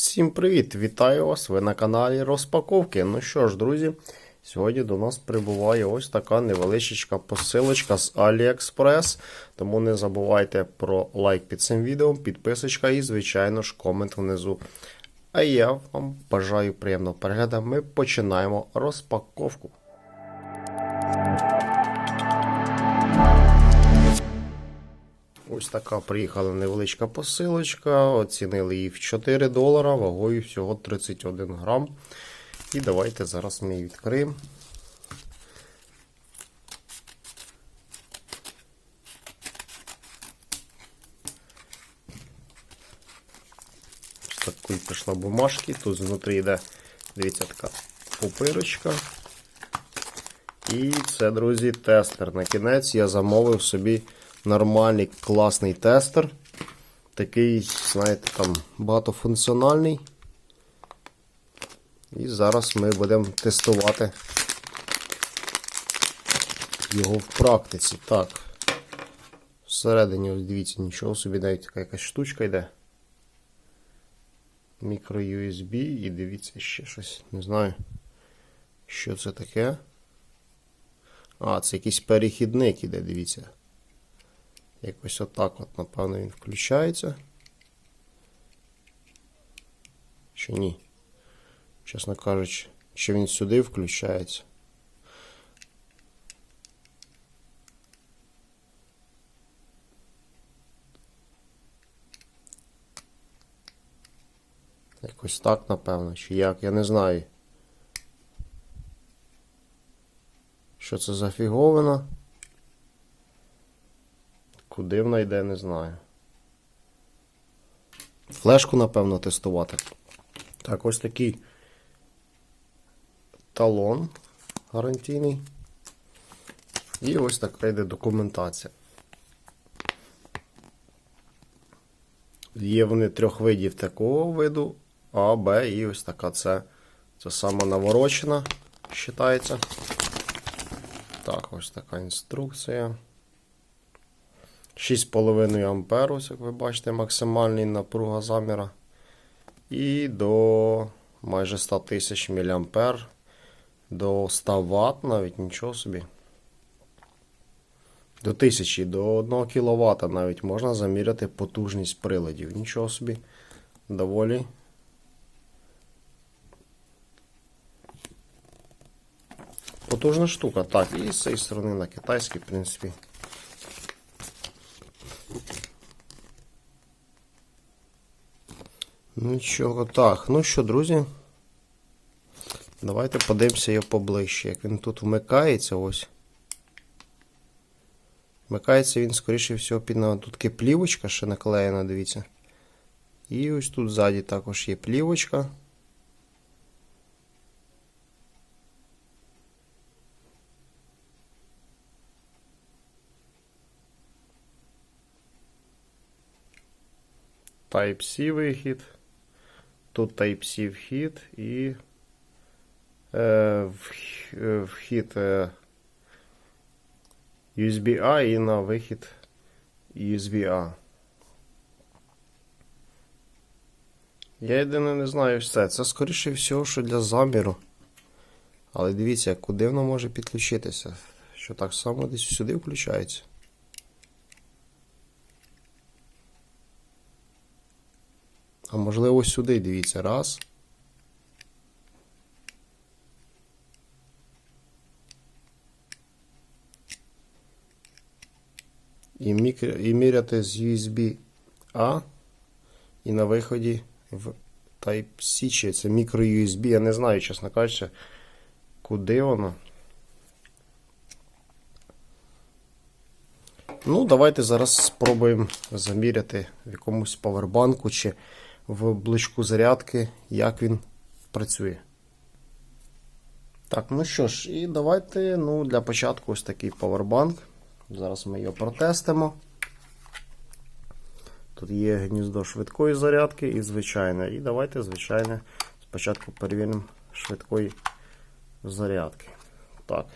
Всім привіт! Вітаю вас! Ви на каналі Розпаковки. Ну що ж, друзі, сьогодні до нас прибуває ось така невеличка посилочка з AliExpress. Тому не забувайте про лайк під цим відео, підписочка і, звичайно ж, комент внизу. А я вам бажаю приємного перегляду. Ми починаємо розпаковку. Ось така приїхала невеличка посилочка. Оцінили її в 4 долара, вагою всього 31 грам. І давайте зараз ми її відкриємо. Ось такої пішла бумажки. Тут знутрі йде, дивіться, така пупирочка. І це, друзі, тестер. На кінець я замовив собі нормальний класний тестер. Такий, знаєте, там багатофункціональний. І зараз ми будемо тестувати його в практиці. Так. Всередині, дивіться, нічого собі, навіть така якась штучка йде. Мікро USB і дивіться ще щось. Не знаю, що це таке. А, це якийсь перехідник іде, дивіться. Якось отак от, напевно, він включається. Чи ні? Чесно кажучи, чи він сюди включається? Якось так, напевно, чи як, я не знаю. Що це за фіговина? Куди вона йде, не знаю. Флешку, напевно, тестувати. Так, ось такий талон гарантійний. І ось така йде документація. Є вони трьох видів такого виду, А, Б і ось така це. Це сама наворочена, вважається. Так, ось така інструкція. 6,5 ампер, ось, як ви бачите, максимальний напруга заміра. І до майже 100 тисяч мА. До 100 Вт навіть нічого собі. До 1000, до 1 кВт навіть можна заміряти потужність приладів. Нічого собі. Доволі. Потужна штука. Так, і з цієї сторони на китайській, в принципі. Нічого так. Ну що, друзі? Давайте подивимося його поближче. Як він тут вмикається, ось. Вмикається він, скоріше всього, під тут є плівочка ще наклеєна, дивіться. І ось тут ззаді також є плівочка. Type-C вихід. Тут Type-C вхід і е, вхід е, USB-A і на вихід USB-A. Я єдине не знаю все. Це скоріше всього, що для заміру. Але дивіться, куди воно може підключитися. Що так само десь сюди включається. А можливо сюди, дивіться, раз. І, і міряти з USB A і на виході в Type-C, чи це мікро USB, я не знаю, чесно кажучи, куди воно. Ну, давайте зараз спробуємо заміряти в якомусь павербанку чи в бличку зарядки, як він працює. Так, ну що ж, і давайте ну, для початку ось такий павербанк. Зараз ми його протестимо. Тут є гніздо швидкої зарядки і звичайне. І давайте, звичайне, спочатку перевіримо швидкої зарядки. Так.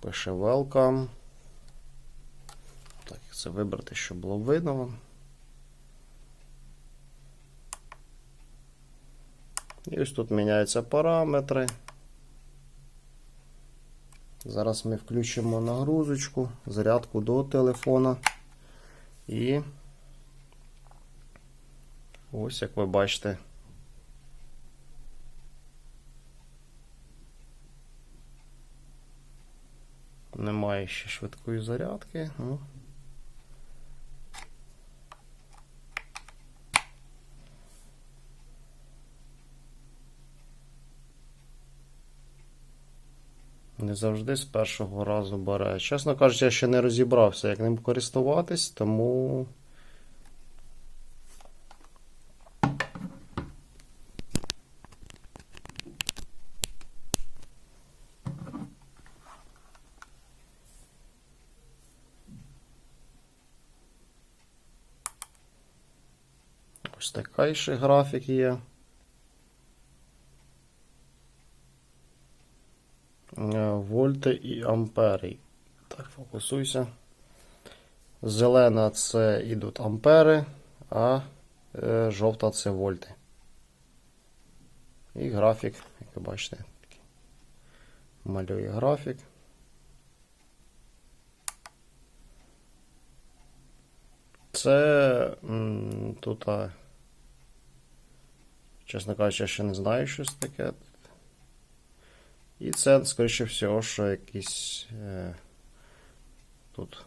Пише Welcome. Так, це вибрати, щоб було видно вам. І ось тут міняються параметри. Зараз ми включимо нагрузочку, зарядку до телефона. І ось як ви бачите. Немає ще швидкої зарядки. Ну. Не завжди з першого разу бере. Чесно кажучи, я ще не розібрався, як ним користуватись, тому. Ось такий ще графік є. Е, Вольти і ампери. Так, фокусуйся. Зелена це йдуть ампери, а е, жовта це вольти. І графік, як ви бачите, малює графік. Це тут, чесно кажучи, я ще не знаю щось таке. І це, скоріше всього, що якісь е, тут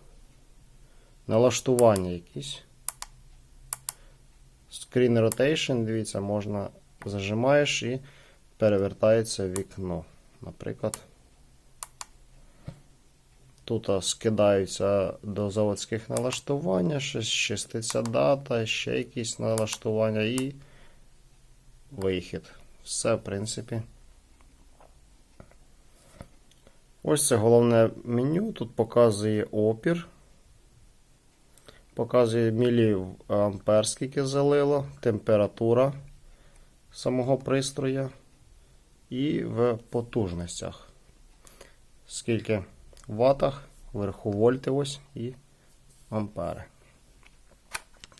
налаштування якісь. Screen Rotation, дивіться, можна зажимаєш і перевертається вікно. Наприклад, тут скидаються до заводських налаштувань, щось дата, ще якісь налаштування і вихід. Все, в принципі. Ось це головне меню. Тут показує опір. Показує міліампер, скільки залило, температура самого пристрою і в потужностях. Скільки в ватах, вверху вольти ось і ампери.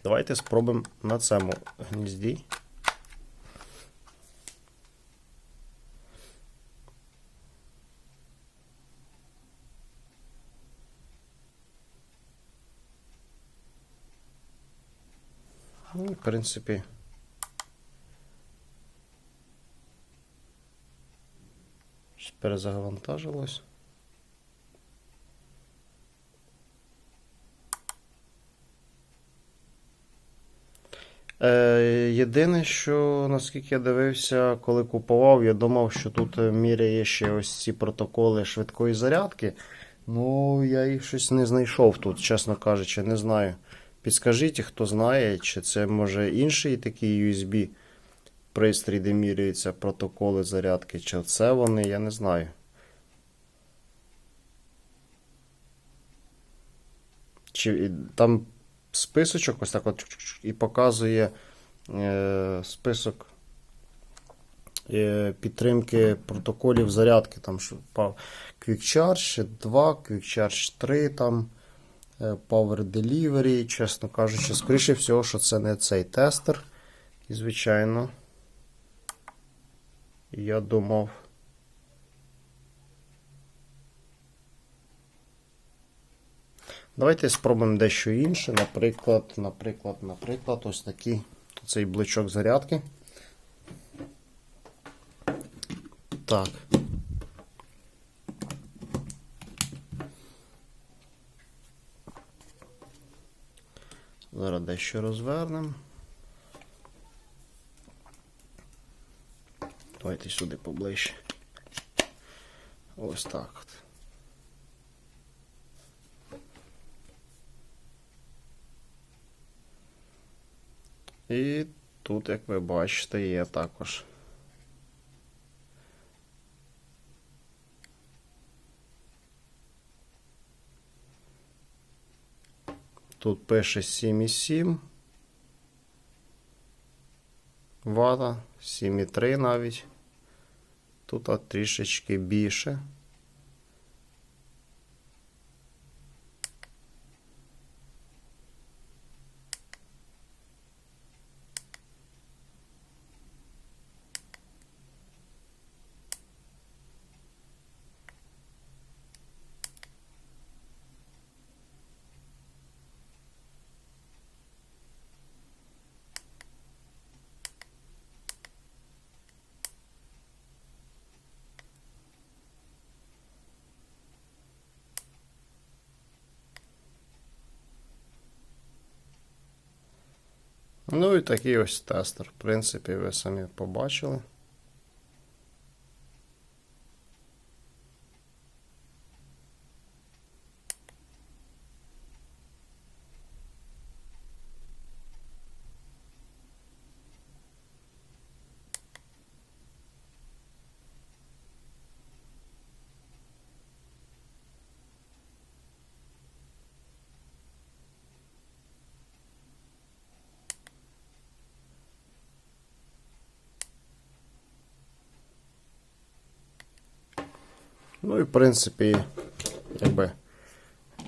Давайте спробуємо на цьому гнізді. Ну, в принципі. Перезавантажилось. Е, єдине, що наскільки я дивився, коли купував, я думав, що тут міряє ще ось ці протоколи швидкої зарядки. Ну, я їх щось не знайшов тут, чесно кажучи, не знаю. Підскажіть, хто знає, чи це може інший такий USB пристрій, де міряються протоколи зарядки, чи це вони, я не знаю. Чи Там списочок ось так от і показує е, список е, підтримки протоколів зарядки. Там що Quick Charge 2, Quick Charge 3 там. Е, Power Delivery, чесно кажучи, скоріше всього, що це не цей тестер. І, звичайно, я думав. Давайте спробуємо дещо інше. Наприклад, наприклад, наприклад, ось такий цей бличок зарядки. Так. Зараз дещо розвернемо. Давайте сюди поближче. Ось так от. І тут, як ви бачите, є також. Тут пише 7,7 вата, 7,3 навіть. Тут трішечки більше. Ну і такий ось тестер. В принципі, ви самі побачили. Ну і в принципі, якби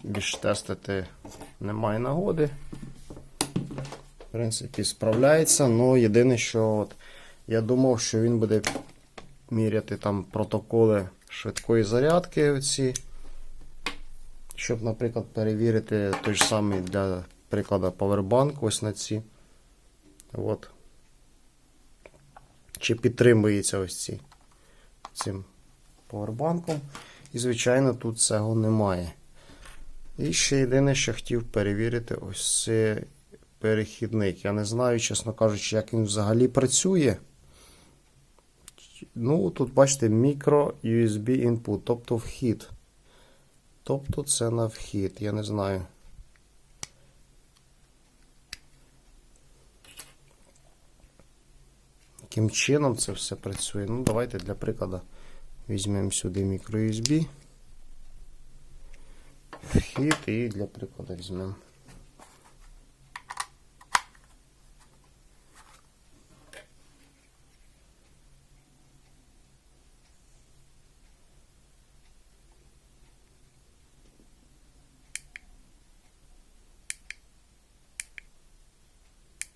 більш тестити немає нагоди. В принципі, справляється. Ну, єдине, що от, я думав, що він буде міряти там протоколи швидкої зарядки. Оці, щоб, наприклад, перевірити той ж самий для прикладу Powerbank ось на ці. От. Чи підтримується ось ці цим повербанком. І, звичайно, тут цього немає. І ще єдине, що хотів перевірити, ось цей перехідник. Я не знаю, чесно кажучи, як він взагалі працює. Ну, тут бачите, мікро USB input, тобто вхід. Тобто це на вхід, я не знаю. Яким чином це все працює? Ну, давайте для прикладу. Візьмемо сюди microUSB. Вхід і для прикладу візьмемо.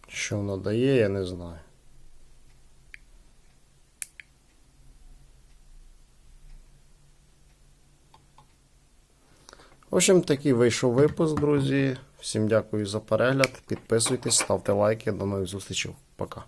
Що воно дає, я не знаю. В общем, такий вийшов випуск, друзі. Всім дякую за перегляд. Підписуйтесь, ставте лайки. До нових зустрічей. Пока.